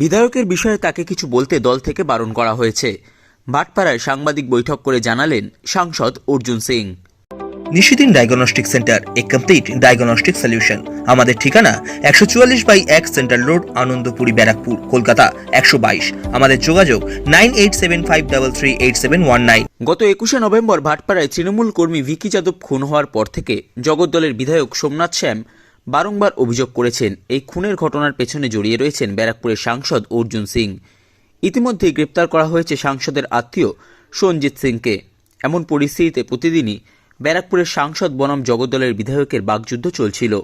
বিধায়কের বিষয়ে তাকে কিছু বলতে দল থেকে বারণ করা হয়েছে। ভাটপাড়ায় সাংবাদিক বৈঠক করে জানালেন সাংসদ অর্জুন সিং। নিশিদিন ডায়াগনস্টিক সেন্টার এ কমপ্লিট ডায়াগনস্টিক সলিউশন। আমাদের ঠিকানা একশো চুয়াল্লিশ বাই এক সেন্ট্রাল রোড আনন্দপুরি ব্যারাকপুর কলকাতা একশো বাইশ। আমাদের যোগাযোগ nine eight seven five double three eight seven one nine. গত একুশে নভেম্বর ভাটপাড়ায় তৃণমূল কর্মী ভিকি যাদব খুন হওয়ার পর থেকে জগদ্দলের বিধায়ক সোমনাথ শ্যাম বারংবার অভিযোগ করেছেন, এই খুনের ঘটনার পেছনে জড়িয়ে রয়েছেন ব্যারাকপুরের সাংসদ অর্জুন সিং। ইতিমধ্যেই গ্রেপ্তার করা হয়েছে সাংসদের আত্মীয় সঞ্জিত সিংকে। এমন পরিস্থিতিতে প্রতিদিনই ব্যারাকপুরের সাংসদ বনাম জগদ্দলের বিধায়কের বাকযুদ্ধ চলছিল।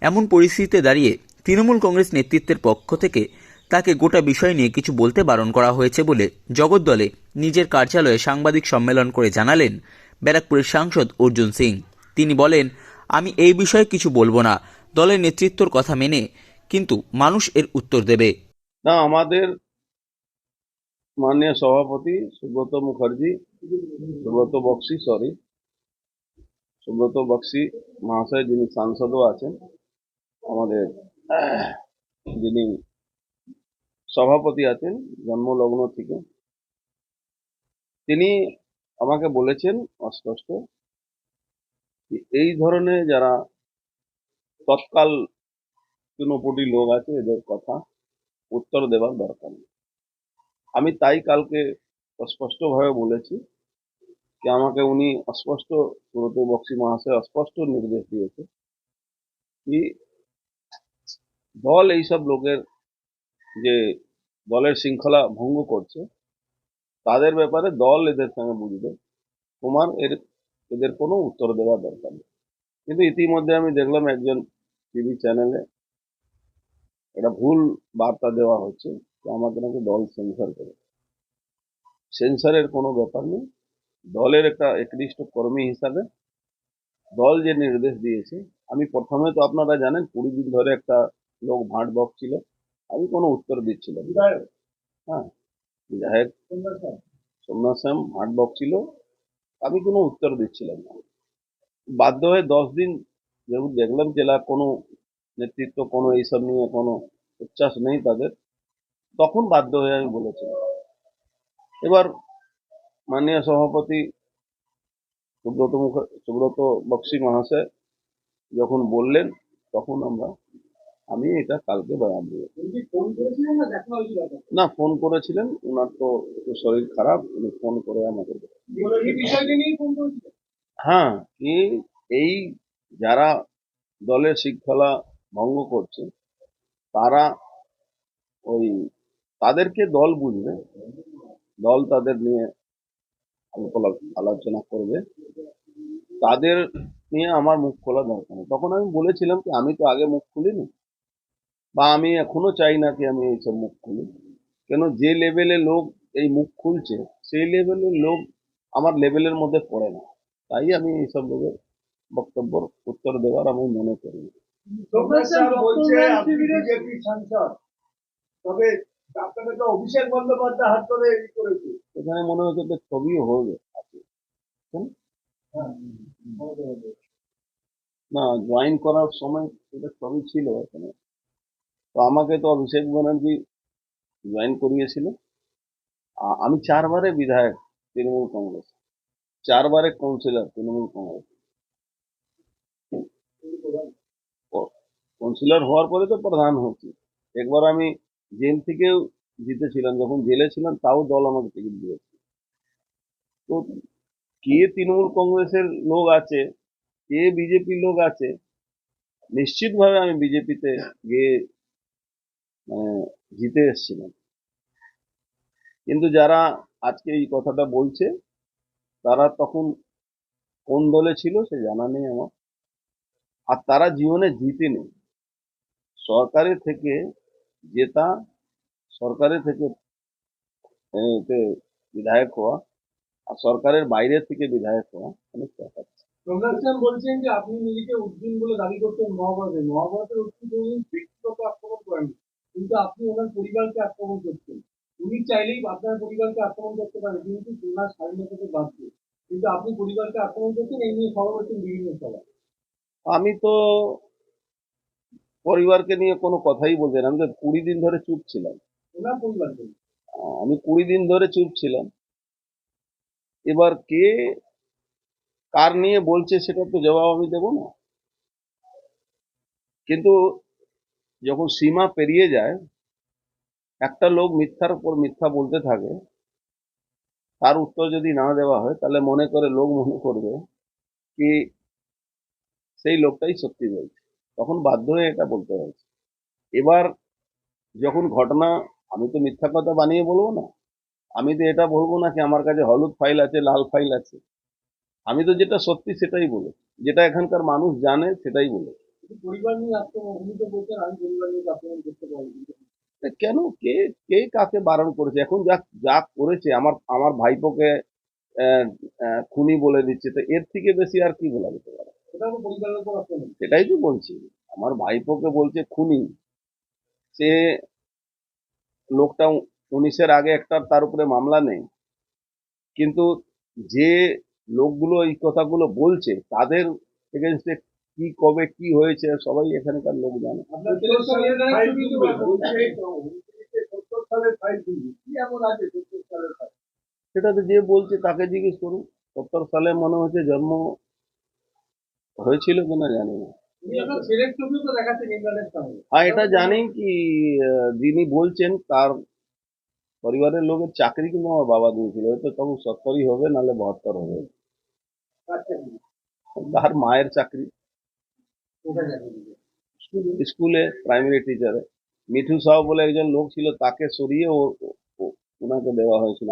এমন পরিস্থিতিতে দাঁড়িয়ে তৃণমূল কংগ্রেস নেতৃত্বের পক্ষ থেকে তাকে গোটা বিষয় নিয়ে কিছু বলতে বারণ করা হয়েছে বলে জগদ্দলে নিজের কার্যালয়ে সাংবাদিক সম্মেলন করে জানালেন ব্যারাকপুরের সাংসদ অর্জুন সিং। তিনি বলেন, আমি এই বিষয়ে কিছু বলব না। দলের নেতৃত্বর কথা মেনে কিন্তু মানুষ এর উত্তর দেবে। না, আমাদের মাননীয় সভাপতি সুব্রত মুখার্জি, সুব্রত বক্সি সরি সুব্রত বক্সি মহাশয় যিনি সাংসদও আছেন, আমাদের, যিনি সভাপতি আছেন জন্মলগ্ন থেকে, তিনি আমাকে বলেছেন অস্পষ্ট এই ধরনের যারা তৎকাল তৃণমূলী লোক আছে, এদের কথা উত্তর দেওয়ার দরকার নেই। আমি তাই কালকে স্পষ্টভাবে বলেছি যে আমাকে উনি অস্পষ্ট, সুরত বক্সি মহাশয় অস্পষ্ট নির্দেশ দিয়েছে কি দল এইসব লোকের যে দলের শৃঙ্খলা ভঙ্গ করছে, তাদের ব্যাপারে দল এদের সঙ্গে বুঝবে। তোমার এর, এদের কোনো উত্তর দেওয়ার দরকার নেই। কিন্তু ইতিমধ্যে আমি দেখলাম একজন টিভি চ্যানেলে একটা ভুল বার্তা দেওয়া হচ্ছে যে আমাকে নাকি দল সেন্সার করে। সেন্সারের কোনো ব্যাপার নেই। দলের একটা একনিষ্ঠ কর্মী হিসাবে দল যে নির্দেশ দিয়েছে আমি প্রথমে তো আপনারা জানেন কুড়ি দিন ধরে একটা লোক ভাঁট বকছিল আমি কোনো উত্তর দিচ্ছিলাম। হ্যাঁ বিধায়ক সোমনাথ শ্যাম ভাঁট বকছিল আমি কোনো উত্তর দিচ্ছিলাম না। বাধ্য হয়ে দশ দিন যেহেতু দেখলাম জেলা কোনো নেতৃত্ব কোনো এইসব নিয়ে কোনো উচ্ছ্বাস নেই তাদের তখন বাধ্য হয়ে আমি বলেছিলাম। এবার মাননীয় সভাপতি সুব্রত মুখ সুব্রত বক্সি মহাশয় যখন বললেন তখন আমরা আমি এটা কালকে বয়ান দিয়ে না ফোন করেছিলেন ওনার তো শরীর খারাপ উনি ফোন করে আমাকে হ্যাঁ এই যারা দলের শৃঙ্খলা ভঙ্গ করছে, তারা ওই তাদেরকে দল বুঝবে, দল তাদের নিয়ে আলোচনা করবে। তাদের নিয়ে আমার মুখ খোলা দরকার নেই। তখন আমি বলেছিলাম কি, আমি তো আগে মুখ খুলিনি, বা আমি এখনও চাই না কি আমি এইসব মুখ খুলি। কেন যে লেভেলে লোক এই মুখ খুলছে, সেই লেভেলের লোক আমার লেভেলের মধ্যে পড়ে না। তাই আমি এইসব লোকের বক্তব্য উত্তর দেওয়ার আমি মনে করি। এখানে মনে হচ্ছে যে ছবিও হবে। না জয়েন করার সময় এটা ছবি ছিল এখানে। তো আমাকে তো অভিষেক ব্যানার্জি জয়েন করিয়েছিল। আমি চারবারে বিধায়ক তৃণমূল কংগ্রেস। চারবারে কাউন্সিলর তৃণমূল কংগ্রেস। কাউন্সিলর হওয়ার পরে তো প্রধান হচ্ছি। একবার আমি জেল থেকেও জিতেছিলাম, যখন জেলে ছিলাম তাও দল আমাকে টিকিট দিয়েছে। তো কে তৃণমূল কংগ্রেসের লোক আছে, কে বিজেপির লোক আছে, নিশ্চিতভাবে আমি বিজেপিতে গিয়ে মানে জিতে এসেছিলাম। কিন্তু যারা আজকে এই কথাটা বলছে, তারা তখন কোন দলে ছিল সে জানা নেই আমার। আর তারা জীবনে জিতেনি। সরকারের থেকে জেতা সরকারের থেকে বিধায়ক হওয়া আর সরকারের বাইরে থেকে বিধায়ক হওয়া অনেক তফাৎ বলছেন যে আপনি নিজেকে উদ্দিন বলে দাবি করতেন মহাভারতে। মহাভারতের উদ্দিন উনি ব্যক্তিগত আক্রমণ করেন। কিন্তু আপনি ওনার পরিবারকে আক্রমণ করছেন। উনি চাইলেই আপনার পরিবারকে আক্রমণ করতে পারেন কিন্তু ওনার স্বাধীনতাকে বাদ দিয়ে। কিন্তু আপনি পরিবারকে আক্রমণ করছেন এই নিয়ে বিভিন্ন আমি তো পরিবারকে নিয়ে কোনো কথাই বলতে না। আমি তো কুড়ি দিন ধরে চুপ ছিলাম। আমি কুড়ি দিন ধরে চুপ ছিলাম। এবার কে কার নিয়ে বলছে সেটা তো জবাব আমি দেব না। কিন্তু যখন সীমা পেরিয়ে যায় একটা লোক মিথ্যার উপর মিথ্যা বলতে থাকে তার উত্তর যদি না দেওয়া হয় তাহলে মনে করে লোক মনে করবে কি সেই লোকটাই সত্যি বলছে। তখন বাধ্য হয়ে এটা বলতে হয়েছে। এবার যখন ঘটনা আমি তো মিথ্যা কথা বানিয়ে বলব না। আমি তো এটা বলব না কি আমার কাছে হলুদ ফাইল আছে লাল ফাইল আছে। আমি তো যেটা সত্যি সেটাই বলে যেটা এখানকার মানুষ জানে সেটাই বলে। কেন? কে কে কাকে বারণ করেছে? এখন যা যা করেছে আমার আমার ভাইপোকে খুনি বলে দিচ্ছে তো এর থেকে বেশি আর কি বলা যেতে পারে? সেটাই তো বলছি। আমার ভাইপোকে বলছে খুনি। সে লোকটা উনিশের আগে একটা তার উপরে মামলা নেই কিন্তু যে লোকগুলো এই কথাগুলো বলছে তাদের এগেনস্টে কি কবে কি হয়েছে সবাই এখানকার লোক জানে। সেটা তো যে বলছে তাকে জিজ্ঞেস করুন। সত্তর সালে মনে হচ্ছে জন্ম হয়েছিল কিনা জানি না। হ্যাঁ এটা জানি কি যিনি বলছেন তার পরিবারের লোকের চাকরি কিন্তু আমার বাবা দিয়েছিল হয়তো তখন সত্তরই হবে নাহলে বাহাত্তর হবে। আচ্ছা। তার মায়ের চাকরি। স্কুলে প্রাইমারি টিচারে মিঠু সাহ বলে একজন লোক ছিল তাকে সরিয়ে ওনাকে দেওয়া হয়েছিল।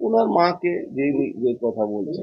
ওনার মাকে যে যে কথা বলছে